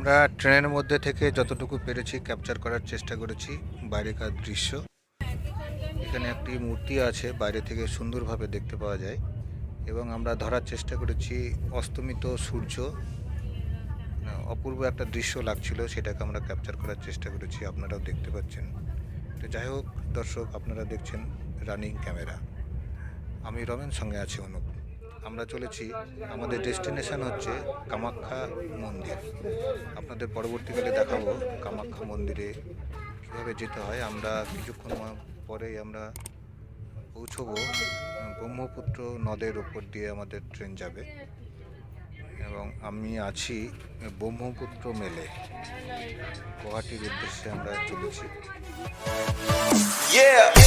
আমরা ট্রেনের মধ্যে থেকে যতটুকু পেরেছি ক্যাপচার করার চেষ্টা করেছি, বাইরেকার দৃশ্য। এখানে একটি মূর্তি আছে, বাইরে থেকে সুন্দরভাবে দেখতে পাওয়া যায়। এবং আমরা ধরার চেষ্টা করেছি অস্তমিত সূর্য। অপূর্ব একটা দৃশ্য লাগছিল, সেটাকে আমরা ক্যাপচার করার চেষ্টা করেছি, আপনারাও দেখতে পাচ্ছেন। তো যাই হোক, দর্শক, আপনারা দেখছেন রানিং ক্যামেরা। আমি রমেন, সঙ্গে আছি অনুপ। আমরা চলেছি, আমাদের ডেস্টিনেশন হচ্ছে কামাখ্যা মন্দির। আপনাদের পরবর্তীকালে দেখাবো কামাখ্যা মন্দিরে কীভাবে যেতে হয়। আমরা কিছুক্ষণ পরেই আমরা পৌঁছবো ব্রহ্মপুত্র নদের ওপর দিয়ে আমাদের ট্রেন যাবে। এবং আমি আছি ব্রহ্মপুত্র মেলে। গুয়াহাটির উদ্দেশ্যে আমরা চলেছি। Yeah.